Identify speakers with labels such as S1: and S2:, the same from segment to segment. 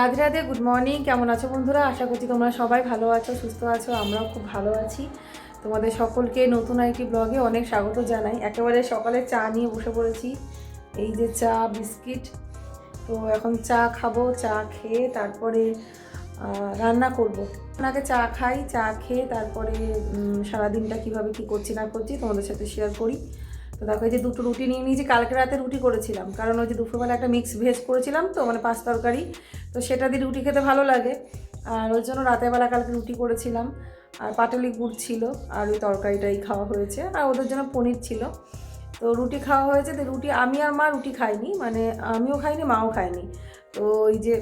S1: Radhe Radhe good morning কেমন আছো বন্ধুরা? আশা করছি তোমরা সবাই ভালো আছো, সুস্থ আছো, আমরাও খুব ভালো আছি। তোমাদের সকলকে নতুন একটি ব্লগে অনেক স্বাগত জানাই। একেবারে সকালে চা নিয়ে বসে পড়েছি, এই যে চা, বিস্কিট। তো এখন চা খাব, চা খেয়ে তারপরে রান্না করব। আগে চা খাই, চা খেয়ে তারপরে সারাদিনটা কীভাবে কী করছি না করছি তোমাদের সাথে শেয়ার করি। তো দেখো, এই যে দুটো রুটি নিয়ে নিয়েছি, কালকে রাতে রুটি করেছিলাম। কারণ ওই যে দুপুরবেলা একটা মিক্স ভেজ করেছিলাম তো মানে পাঁচ তরকারি। তো সেটা দিয়ে রুটি খেতে ভালো লাগে। আর ওই জন্য রাতের বেলা কালকে রুটি করেছিলাম। আর পাটালি গুড় ছিল আর ওই তরকারিটাই খাওয়া হয়েছে। আর ওদের জন্য পনির ছিল। তো রুটি খাওয়া হয়েছে। তো রুটি আমি আর মা রুটি খাইনি। মানে আমিও খাইনি, মাও খাইনি। তো ওই যে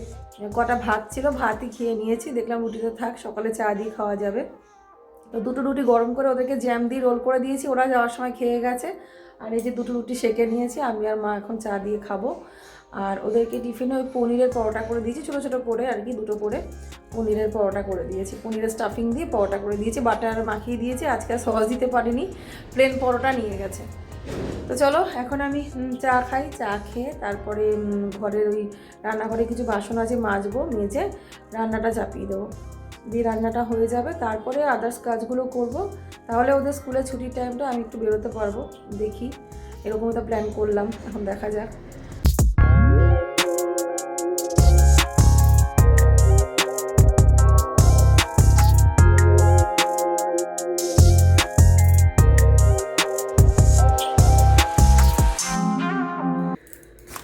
S1: কটা ভাত ছিল, ভাতই খেয়ে নিয়েছি। দেখলাম রুটিতে থাক, সকালে চা দিয়ে খাওয়া যাবে। তো দুটো রুটি গরম করে ওদেরকে জ্যাম দিয়ে রোল করে দিয়েছি। ওরা যাওয়ার সময় খেয়ে গেছে। আর এই যে দুটো রুটি সেকে নিয়েছি। আমি আর মা এখন চা দিয়ে খাব। আর ওদেরকে টিফিনে ওই পনিরের পরোটা করে দিয়েছি, ছোটো ছোটো করে আর কি, দুটো করে পনিরের পরোটা করে দিয়েছি। পনিরের স্টাফিং দিয়ে পরোটা করে দিয়েছি বাটার মাখিয়ে দিয়েছি, আজকে আর সহজ দিতে পারিনি প্লেন পরোটা নিয়ে গেছে। তো চলো, এখন আমি চা খাই, চা খেয়ে তারপরে ঘরের ওই রান্নাঘরে কিছু বাসন আছে মাজবো, মেজে রান্নাটা চাপিয়ে দেবো। দিয়ে রান্নাটা হয়ে যাবে, তারপরে আদার্স কাজগুলো করব। তাহলে ওদের স্কুলের ছুটির টাইমটা আমি একটু বেরোতে পারব, দেখি। এরকম তো প্ল্যান করলাম, এখন দেখা যাক।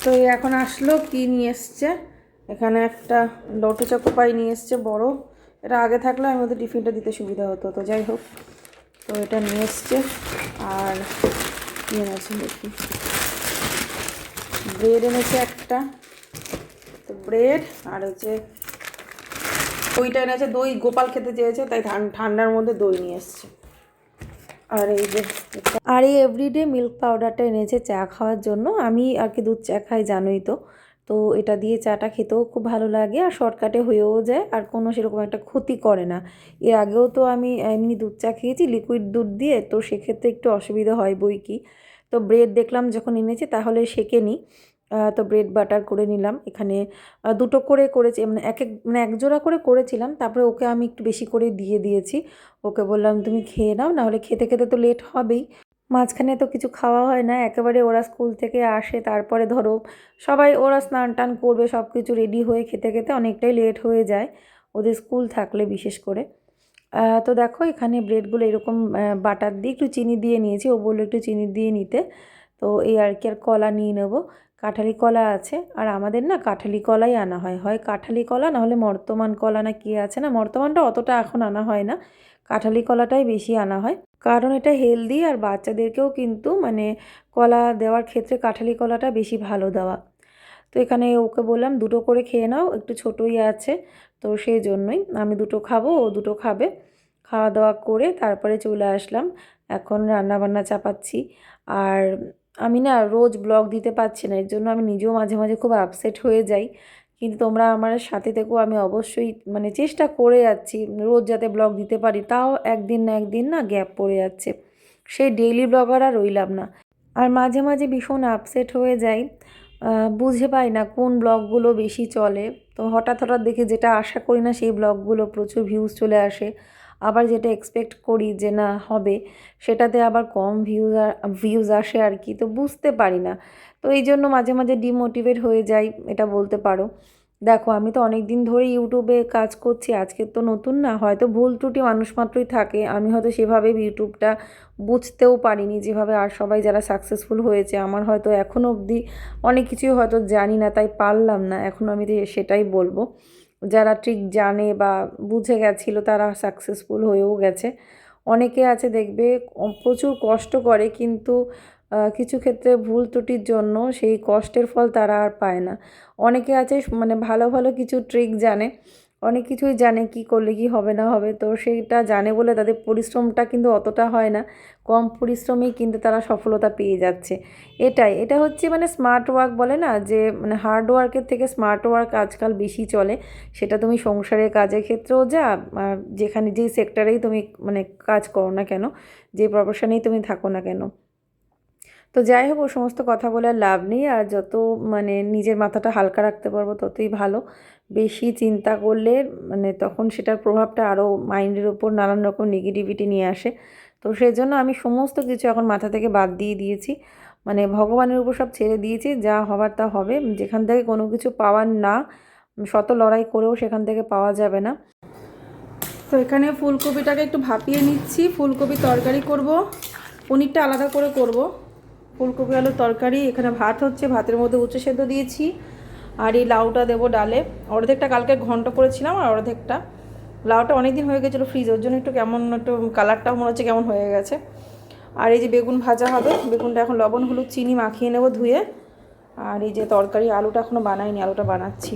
S1: তো এখন আসলো, কি নিয়ে এসছে? এখানে একটা লটু চকোপাই নিয়ে এসছে, বড়। এটা আগে থাকলে আমি ওদের টিফিনটা দিতে সুবিধা হতো, তো যাই হোক। তো এটা নিয়ে এসছে, আর কি এনেছে দেখি। ব্রেড এনেছে একটা। তো ব্রেড, আর হচ্ছে ওইটা এনেছে দই, গোপাল খেতে চেয়েছে, তাই ঠান- ঠান্ডার মধ্যে দই নিয়ে এসছে। আর এই যে, আর এই এভরিডে মিল্ক পাউডারটা এনেছে চা খাওয়ার জন্য। আমি আর কি দুধ চা খাই, জানোই তো। তো এটা দিয়ে চাটা খেতেও খুব ভালো লাগে আর শর্টকাটে হয়েও যায় আর কোনো সেরকম একটা ক্ষতি করে না। এর আগেও তো আমি এমনি দুধ চা খেয়েছি লিকুইড দুধ দিয়ে, তো সেক্ষেত্রে একটু অসুবিধা হয় বই কি। তো ব্রেড দেখলাম যখন এনেছে, তাহলে সেকে নিই তো ব্রেড বাটার করে নিলাম। এখানে দুটো করে করেছি মানে এক এক মানে এক জোড়া করে করেছিলাম, তারপরে ওকে আমি একটু বেশি করে দিয়ে দিয়েছি। ওকে বললাম, তুমি খেয়ে নাও, নাহলে খেতে খেতে তো লেট হবেই। মাঝখানে তো কিছু খাওয়া হয় না, একেবারে ওরা স্কুল থেকে আসে, তারপরে ধরো সবাই ওরা স্নান টান করবে সব কিছু রেডি হয়ে খেতে খেতে অনেকটাই লেট হয়ে যায়, ওদের স্কুল থাকলে বিশেষ করে। তো দেখো, এখানে ব্রেডগুলো এরকম বাটার দিয়ে একটু চিনি দিয়ে নিয়েছি, ও বলল একটু চিনি দিয়ে নিতে। তো এই আর কি, আর কলা নিয়ে নেব। কাঁঠালি কলা আছে। আর আমাদের না কাঁঠালি কলাই আনা হয়। হয় কাঁঠালি কলা নাহলে মর্তমান কলা না কি আছে না? মর্তমানটা অতটা এখন আনা হয় না। কাঁঠালি কলাটাই বেশি আনা হয়। কারণ এটা হেলদি আর বাচ্চাদেরকেও কিন্তু মানে কলা দেওয়ার ক্ষেত্রে কাঁঠালি কলাটা বেশি ভালো দেওয়া। তো এখানে ওকে বললাম, দুটো করে খেয়ে নাও, একটু ছোটোই আছে। তো সেই জন্যই আমি দুটো খাব, ও দুটো খাবে। খাওয়া দাওয়া করে তারপরে চলে আসলাম। এখন রান্না বান্না চাপাচ্ছি। আর আমি না রোজ ব্লগ দিতে পারছি না, এর জন্য আমি নিজেও মাঝে মাঝে খুব আপসেট হয়ে যাই। কিন্তু তোমরা আমার সাথে থেকেও আমি অবশ্যই মানে চেষ্টা করে যাচ্ছি রোজ যাতে ব্লগ দিতে পারি। তাও একদিন না একদিন না গ্যাপ পড়ে যাচ্ছে। সেই ডেইলি ব্লগার আর রইলাম না। আর মাঝে মাঝে ভীষণ আপসেট হয়ে যাই। বুঝে পাই না কোন ব্লগগুলো বেশি চলে। তো হঠাৎ হঠাৎ দেখে যেটা আশা করি না সেই ব্লগগুলো প্রচুর ভিউজ চলে আসে। আবার যেটা এক্সপেক্ট করি যে না হবে, সেটাতে আবার কম ভিউজ ভিউজ আসে আর কি, তো বুঝতে পারি না। তো এই জন্য মাঝে মাঝে ডিমোটিভেট হয়ে যাই, এটা বলতে পারো। দেখো, আমি তো অনেক দিন ধরে ইউটিউবে কাজ করছি, আজকে তো নতুন না, হয়তো ভুল ত্রুটি মানুষ মাত্রই থাকে, আমি হয়তো সেভাবে ইউটিউবটা বুঝতেও পারিনি, যেভাবে আর সবাই যারা সাকসেসফুল হয়েছে, আমার হয়তো এখনও অবধি অনেক কিছুই হয়তো জানি না, তাই পারলাম না, এখন আমি সেটাই বলব। যারা ট্রিক জানে বা বুঝে গেছিল তারা সাকসেসফুল হয়েও গেছে। অনেকে আছে দেখবে প্রচুর কষ্ট করে কিন্তু কিছু ক্ষেত্রে ভুল ত্রুটির জন্য সেই কষ্টের ফল তারা আর পায় না। অনেকে আছে মানে ভালো ভালো কিছু ট্রিক জানে। অনেক কিছুই জানে কি করলে কি হবে না হবে। তো সেটা জানে বলে তাদের পরিশ্রমটা কিন্তু অতটা হয় না। কম পরিশ্রমেই কিন্তু তারা সফলতা পেয়ে যাচ্ছে। এটাই, এটা হচ্ছে মানে স্মার্ট ওয়ার্ক বলে না? যে মানে হার্ড ওয়ার্কের থেকে স্মার্ট ওয়ার্ক আজকাল বেশি চলে। সেটা তুমি সংসারের কাজের ক্ষেত্রেও যা যেখানে যেই সেক্টরেই তুমি মানে কাজ করো না কেন, যে প্রফেশনেই তুমি থাকো না কেন। তো যাই হোক, ও সমস্ত কথা বলে লাভ নেই। আর যত মানে নিজের মাথাটা হালকা রাখতে পারব ততই ভালো। বেশি চিন্তা করলে মানে তখন সেটার প্রভাবটা আরও মাইন্ডের ওপর নানান রকম নেগেটিভিটি নিয়ে আসে। তো সেই জন্য আমি সমস্ত কিছু এখন মাথা থেকে বাদ দিয়ে দিয়েছি। মানে ভগবানের উপর সব ছেড়ে দিয়েছি, যা হবার তা হবে। যেখান থেকে কোনো কিছু পাওয়ার না, শত লড়াই করেও সেখান থেকে পাওয়া যাবে না। তো এখানে ফুলকপিটাকে একটু ভাপিয়ে নিচ্ছি। ফুলকপি তরকারি করব। পনিরটা আলাদা করে করব। ফুলকপি, আলুর তরকারি, এখানে ভাত হচ্ছে, ভাতের মধ্যে উচ্চ সেদ্ধ দিয়েছি। আর এই লাউটা দেবো ডালে। অর্ধেকটা কালকে ঘন্ট করেছিলাম আর অর্ধেকটা। লাউটা অনেক দিন হয়ে গেছিল ফ্রিজ ওর জন্য একটু কেমন একটু কালারটাও মনে হচ্ছে কেমন হয়ে গেছে। আর এই যে বেগুন ভাজা হবে, বেগুনটা এখন লবণ, হলুদ, চিনি মাখিয়ে নেব ধুয়ে। আর এই যে তরকারি, আলুটা এখনও বানাইনি, আলুটা বানাচ্ছি।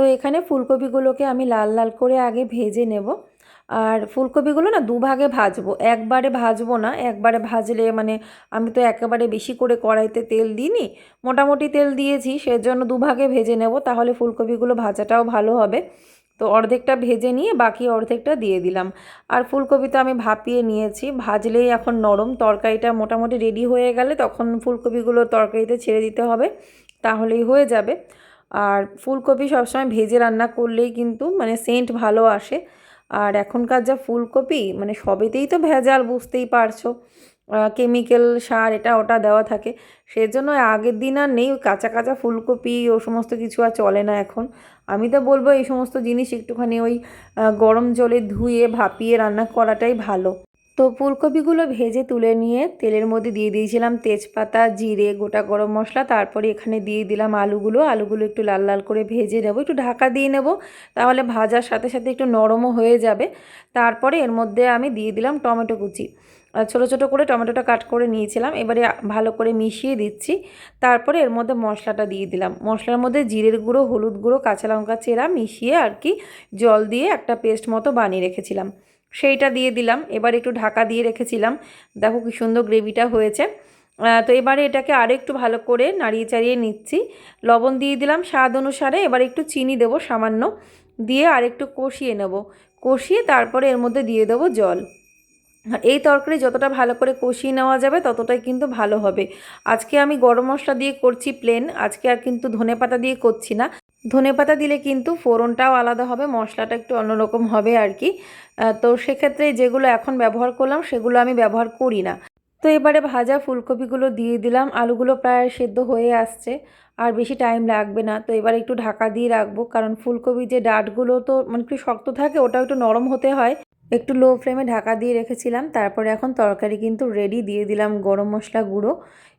S1: তো এখানে ফুলকপিগুলোকে আমি লাল লাল করে আগে ভেজে নেব। আর ফুলকপিগুলো না দুভাগে ভাজবো। একবারে ভাজবো না, একবারে ভাজলে মানে আমি তো একেবারে বেশি করে কড়াইতে তেল দিইনি, মোটামুটি তেল দিয়েছি, সেজন্য দুভাগে ভেজে নেব, তাহলে ফুলকপিগুলো ভাজাটাও ভালো হবে। তো অর্ধেকটা ভেজে নিয়ে বাকি অর্ধেকটা দিয়ে দিলাম। আর ফুলকপি তো আমি ভাপিয়ে নিয়েছি, ভাজলেই এখন নরম, তরকারিটা মোটামুটি রেডি হয়ে গেলে তখন ফুলকপিগুলো তরকারিতে ছেড়ে দিতে হবে, তাহলেই হয়ে যাবে। আর ফুলকপি সবসময় ভেজে রান্না করলেই কিন্তু মানে সেন্ট ভালো আসে। আর এখনকার যা ফুলকপি মানে সবেতেই তো ভেজাল, বুঝতেই পারছ। কেমিক্যাল সার এটা ওটা দেওয়া থাকে। সেজন্য আগের দিন আর নেই কাঁচা কাঁচা ফুলকপি, ও সমস্ত কিছু আর চলে না এখন। আমি তো বলব এই সমস্ত জিনিস একটুখানি ওই গরম জলে ধুয়ে, ভাপিয়ে রান্না করাটাই ভালো। তো ফুলকপিগুলো ভেজে তুলে নিয়ে তেলের মধ্যে দিয়ে দিয়েছিলাম তেজপাতা, জিরে, গোটা গরম মশলা, তারপরে এখানে দিয়ে দিলাম আলুগুলো। আলুগুলো একটু লাল লাল করে ভেজে নেব, একটু ঢাকা দিয়ে নেব, তাহলে ভাজার সাথে সাথে একটু নরমও হয়ে যাবে। তারপরে এর মধ্যে আমি দিয়ে দিলাম টমেটো কুচি। ছোটো ছোটো করে টমেটোটা কাট করে নিয়েছিলাম, এবারে ভালো করে মিশিয়ে দিচ্ছি। তারপরে এর মধ্যে মশলাটা দিয়ে দিলাম। মশলার মধ্যে জিরের গুঁড়ো, হলুদ গুঁড়ো, কাঁচা লঙ্কা চেরা মিশিয়ে আর কি জল দিয়ে একটা পেস্ট মতো বানিয়ে রেখেছিলাম। সেইটা দিয়ে দিলাম। এবার একটু ঢাকা দিয়ে রেখেছিলাম। দেখো কি সুন্দর গ্রেভিটা হয়েছে। তো এবারে এটাকে আরও একটু ভালো করে নাড়িয়ে চাড়িয়ে নিচ্ছি। লবণ দিয়ে দিলাম স্বাদ অনুসারে। এবার একটু চিনি দেবো সামান্য। দিয়ে আর একটু কষিয়ে নেব। কষিয়ে তারপরে এর মধ্যে দিয়ে দেবো জল। এই তরকারি যতটা ভালো করে কষিয়ে নেওয়া যাবে, ততটাই কিন্তু ভালো হবে। আজকে আমি গরম মশলা দিয়ে করছি প্লেন আজকে আর কিন্তু ধনে পাতা দিয়ে করছি না। ধনে পাতা দিলে কিন্তু ফোড়নটাও আলাদা হবে, মশলাটা একটু অন্যরকম হবে আর কি। তো সেক্ষেত্রে যেগুলো এখন ব্যবহার করলাম সেগুলো আমি ব্যবহার করি না। তো এবারে ভাজা ফুলকপিগুলো দিয়ে দিলাম, আলুগুলো প্রায় সেদ্ধ হয়ে আসছে, আর বেশি টাইম লাগবে না। তো এবার একটু ঢাকা দিয়ে রাখব, কারণ ফুলকপি যে ডাঁটগুলো তো মানে একটু শক্ত থাকে, ওটাও একটু নরম হতে হয়। একটু লো ফ্লেমে ঢাকা দিয়ে রেখেছিলাম, তারপরে এখন তরকারি কিন্তু রেডি দিয়ে দিলাম গরম মশলা গুঁড়ো।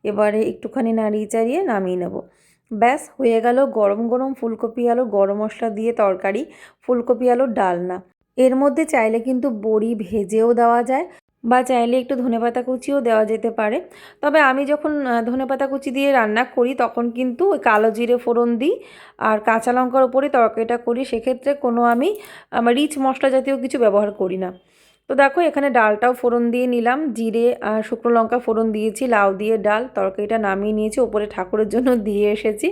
S1: এবারে একটুখানি নাড়িয়ে চাড়িয়ে নামিয়ে নেব। ব্যাস, হয়ে গেল গরম গরম ফুলকপি আলু, গরম মশলা দিয়ে তরকারি, ফুলকপি আলুর ডালনা। এর মধ্যে চাইলে কিন্তু বড়ি ভেজেও দেওয়া যায় বা চাইলে একটু ধনেপাতা কুচিও দেওয়া যেতে পারে। তবে আমি যখন ধনেপাতা কুচি দিয়ে রান্না করি, তখন কিন্তু ওই কালো জিরে ফোড়ন দিই আর কাঁচা লঙ্কার ওপরে তরকারিটা করি। সেক্ষেত্রে কোনো আমি রিচ মশলা জাতীয় কিছু ব্যবহার করি না। তো দেখো, এখানে ডালটাও ফোড়ন দিয়ে নিলাম। জিরে আর শুকনো লঙ্কা ফোড়ন দিয়েছি, লাউ দিয়ে ডাল, তরকারিটা নামিয়ে নিয়েছি, ওপরে ঠাকুরের জন্য দিয়ে এসেছি।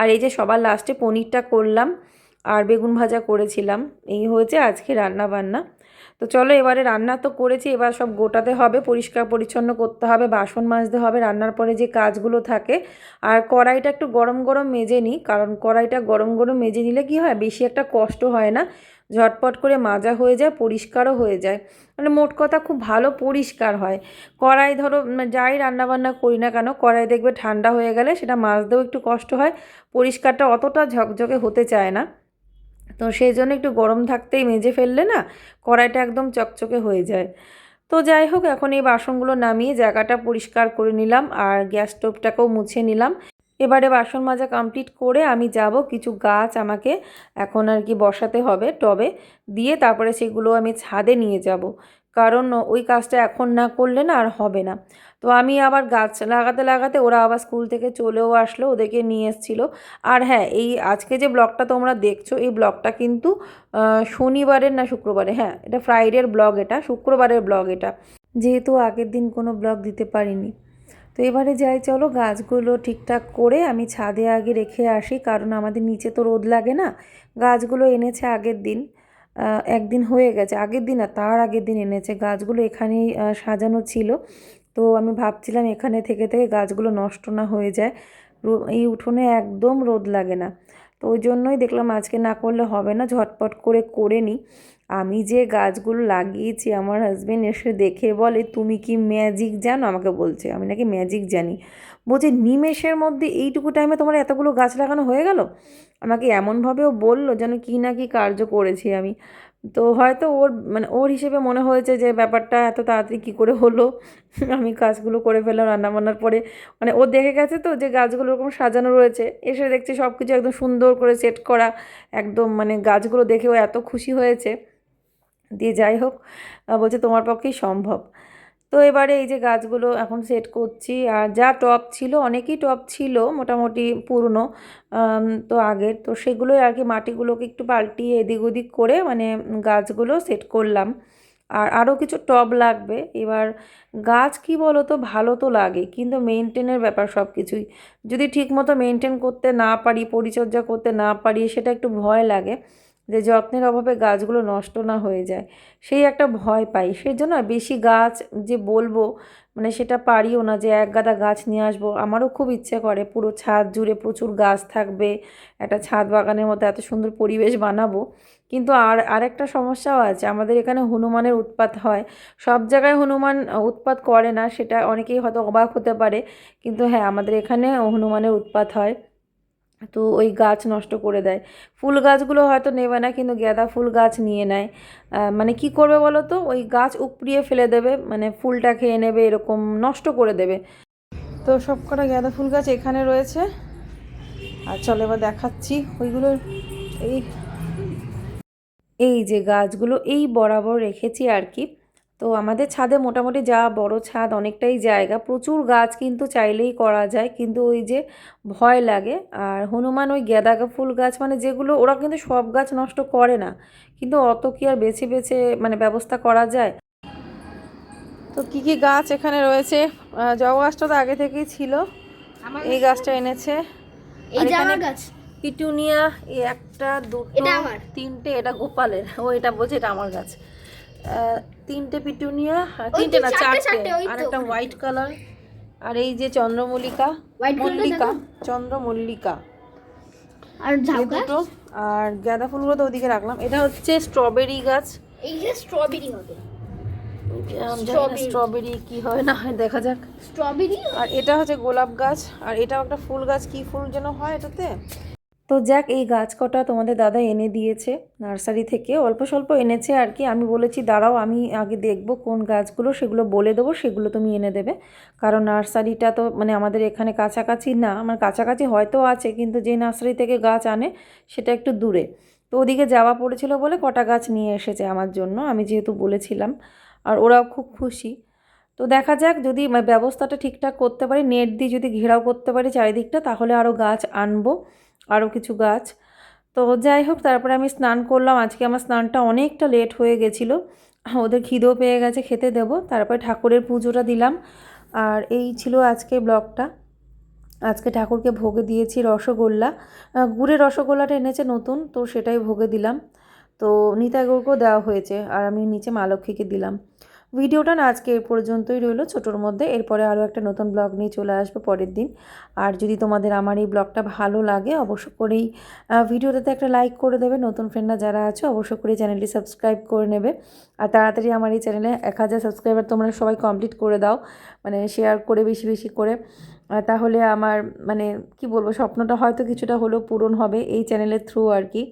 S1: আর এই যে সবার লাস্টে পনিরটা করলাম, আর বেগুন ভাজা করেছিলাম, এই হয়েছে আজকে রান্না বান্না তো চলো এবারে রান্না তো করেছি, এবার সব গোটাতে হবে, পরিষ্কার পরিচ্ছন্ন করতে হবে, বাসন মাজতে হবে, রান্নার পরে যে কাজগুলো থাকে। আর কড়াইটা একটু গরম গরম মেজে নিই, কারণ কড়াইটা গরম গরম মেজে নিলে কি হয়, বেশি একটা কষ্ট হয় না। ঝটপট করে মাজা হয়ে যায়, পরিষ্কারও হয়ে যায়। মানে মোট কথা খুব ভালো পরিষ্কার হয়। কড়াই ধরো যাই রান্নাবান্না করি না কেন, কড়াই দেখবে ঠান্ডা হয়ে গেলে সেটা মাজতেও একটু কষ্ট হয়, পরিষ্কারটা অতটা ঝকঝকে হতে চায় না। তো সেই জন্য একটু গরম থাকতেই মেজে ফেললে না কড়াইটা একদম চকচকে হয়ে যায়। তো যাই হোক, এখন এই বাসনগুলো নামিয়ে জায়গাটা পরিষ্কার করে নিলাম আর গ্যাস স্টোভটাকেও মুছে নিলাম। এবারে বাসন মাজা কমপ্লিট করে আমি যাব, কিছু গাছ আমাকে এখন আর কি বসাতে হবে টবে, দিয়ে তারপরে সেগুলো আমি ছাদে নিয়ে যাব। কারণ ওই কাজটা এখন না করলে না আর হবে না। তো আমি আবার গাছ লাগাতে লাগাতে ওরা আবার স্কুল থেকে চলেও আসলো, ওদেরকে নিয়ে এসেছিল। আর হ্যাঁ এই আজকে যে ব্লগটা তোমরা দেখছ, এই ব্লগটা কিন্তু শনিবারের না শুক্রবারে? হ্যাঁ এটা ফ্রাইডের ব্লগ এটা, শুক্রবারের ব্লগ এটা। যেহেতু আগের দিন কোনো ব্লগ দিতে পারিনি। তো এবারে যাই, চলো গাছগুলো ঠিকঠাক করে আমি ছাদে আগে রেখে আসি, কারণ আমাদের নিচে তো রোদ লাগে না। গাছগুলো এনেছে আগের দিন। একদিন হয়ে গেছে। আগের দিন আর তার আগের দিন এনেছে। গাছগুলো এখানেই সাজানো ছিল। তো আমি ভাবছিলাম এখানে থেকে থেকে গাছগুলো নষ্ট না হয়ে যায়। এই উঠোনে একদম রোদ লাগে না। তো ওই জন্যই দেখলাম আজকে না করলে হবে না, ঝটপট করে করে নিই। আমি যে গাছগুলো লাগিয়েছি, আমার হাজব্যান্ড এসে দেখে বলে, তুমি কি ম্যাজিক জানো? আমাকে বলছে, আমি নাকি ম্যাজিক জানি। বলছে, নিমেষের মধ্যে এইটুকু টাইমে তোমার এতগুলো গাছ লাগানো হয়ে গেল? আমাকে এমনভাবেও বলল যেন কি না কি কার্য করেছি আমি। তো হয়তো ওর মানে ওর হিসেবে মনে হয়েছে যে ব্যাপারটা এত তাড়াতাড়ি কী করে হলো? আমি কাজগুলো করে ফেললাম রান্নাবান্নার পরে। মানে ও দেখে গেছে তো যে গাছগুলো ওরকম সাজানো রয়েছে। এসে দেখছে সব কিছু একদম সুন্দর করে সেট করা। একদম মানে গাছগুলো দেখে ও এত খুশি হয়েছে। দিয়ে যাই হোক বলছে তোমার পক্ষেই সম্ভব। তো এবারে এই যে গাছগুলো এখন সেট করছি, আর যা টপ ছিল, অনেকই টপ ছিল, মোটামুটি পুরনো তো আগের, তো সেগুলোই আর কি মাটিগুলোকে একটু পাল্টিয়ে এদিক ওদিক করে মানে গাছগুলো সেট করলাম। আর আরও কিছু টব লাগবে। এবার গাছ কি বলো তো ভালো তো লাগে, কিন্তু মেনটেনের ব্যাপার সব কিছুই যদি ঠিকমতো মেনটেন করতে না পারি, পরিচর্যা করতে না পারি, সেটা একটু ভয় লাগে। যে যত্নের অভাবে গাছগুলো নষ্ট না হয়ে যায়, সেই একটা ভয় পাই। সেই জন্য বেশি গাছ যে বলব মানে সেটা পারিও না যে এক গাদা গাছ নিয়ে আসব। আমারও খুব ইচ্ছে করে পুরো ছাদ জুড়ে প্রচুর গাছ থাকবে, একটা ছাদ বাগানের মতো এত সুন্দর পরিবেশ বানাবো। কিন্তু আর, আরেকটা সমস্যাও আছে, আমাদের এখানে হনুমানের উৎপাত হয়। সব জায়গায় হনুমান উৎপাত করে না, সেটা অনেকেই হয়তো অবাক হতে পারে। কিন্তু হ্যাঁ আমাদের এখানে হনুমানের উৎপাত হয়। তো ওই গাছ নষ্ট করে দেয়। ফুল গাছগুলো হয়তো নেবে না, কিন্তু গাঁদা ফুল গাছ নিয়ে নেয়। মানে কি করবে বলো তো ওই গাছ উপড়িয়ে ফেলে দেবে মানে ফুলটা খেয়ে নেবে, এরকম নষ্ট করে দেবে। তো সব কটা গাঁদা ফুল গাছ এখানে রয়েছে। আর চলো এবার দেখাচ্ছি ওইগুলোর এই এই যে গাছগুলো, এই বরাবর রেখেছি আর কি। তো আমাদের ছাদে মোটামুটি যা বড় ছাদ অনেকটাই জায়গা। প্রচুর গাছ কিন্তু চাইলেই করা যায় কিন্তু ওই যে ভয় লাগে। আর হনুমান ওই গেঁদা ফুল গাছ মানে যেগুলো ওরা কিন্তু সব গাছ নষ্ট করে না কিন্তু অত কি আর বেছে বেছে মানে ব্যবস্থা করা যায়? তো কি কি গাছ এখানে রয়েছে? জবা গাছটা তো আগে থেকেই ছিল। এই গাছটা এনেছে।
S2: এই গাছ?
S1: পিটুনিয়া এই একটা দুটো। তিনটে এটা গোপালের। ও এটা বলছে এটা আমার গাছ। তিনটে পিটুনিয়া আর তিনটে না
S2: চারটে,
S1: আর একটা হোয়াইট কালার আর এই যে চন্দ্রমল্লিকা মল্লিকা চন্দ্রমল্লিকা।
S2: আর
S1: দুটো আর গাঁদা ফুলগুলো তো ওদিকে রাখলাম। এটা হচ্ছে স্ট্রবেরি গাছ।
S2: এই যে স্ট্রবেরি হবে।
S1: স্ট্রবেরি কি হয় না হয় দেখা যাক।
S2: স্ট্রবেরি
S1: আর এটা হচ্ছে গোলাপ গাছ আর এটাও একটা ফুল গাছ। কি ফুল যেন হয় এটাতে? তো যাক, এই গাছ কটা তোমাদের দাদা এনে দিয়েছে, নার্সারি থেকে। অল্প স্বল্প এনেছে আর কি। আমি বলেছি, দাঁড়াও, আমি আগে দেখব কোন গাছগুলো, সেগুলো বলে দেবো, সেগুলো তুমি এনে দেবে। কারণ নার্সারিটা তো মানে আমাদের এখানে কাছাকাছি না আমার কাছাকাছি হয়তো আছে, কিন্তু যে নার্সারি থেকে গাছ আনে, সেটা একটু দূরে। তো ওদিকে যাওয়া পড়েছিল বলে কটা গাছ নিয়ে এসেছে আমার জন্য, আমি যেহেতু বলেছিলাম। আর ওরাও খুব খুশি। তো দেখা যাক, যদি মানে ব্যবস্থাটা ঠিকঠাক করতে পারি, নেট দিয়ে যদি ঘেরাও করতে পারি চারিদিকটা, তাহলে আরও গাছ আনব। আরও কিছু গাছ। তো যাই হোক, তারপরে আমি স্নান করলাম। আজকে আমার স্নানটা অনেকটা লেট হয়ে গেছিল। ওদের খিদেও পেয়ে গেছে, খেতে দেবো। তারপরে ঠাকুরের পুজোটা দিলাম। আর এই ছিল আজকে ব্লগটা। আজকে ঠাকুরকে ভোগে দিয়েছি রসগোল্লা। গুড়ের রসগোল্লাটা এনেছে নতুন, তো সেটাই ভোগে দিলাম। তো নিতাই গৌরকেও দেওয়া হয়েছে। আর আমি নিচে মা লক্ষ্মীকে দিলাম। ভিডিওটা না আজকে এ পর্যন্তই রইল, ছোটোর মধ্যে। এরপরে আরও একটা নতুন ব্লগ নিয়ে চলে আসব পরের দিন। আর যদি তোমাদের আমার এই ব্লগটা ভালো লাগে, অবশ্য করেই ভিডিওটাতে একটা লাইক করে দেবে। নতুন ফ্রেন্ডরা যারা আছে, অবশ্য করে চ্যানেলটি সাবস্ক্রাইব করে নেবে। আর তাড়াতাড়ি আমার এই চ্যানেলে এক হাজার সাবস্ক্রাইবার তোমরা সবাই কমপ্লিট করে দাও মানে শেয়ার করে বেশি বেশি করে। তাহলে আমার মানে কি বলব, স্বপ্নটা হয়তো কিছুটা হলেও পূরণ হবে এই চ্যানেলের থ্রু আর কি।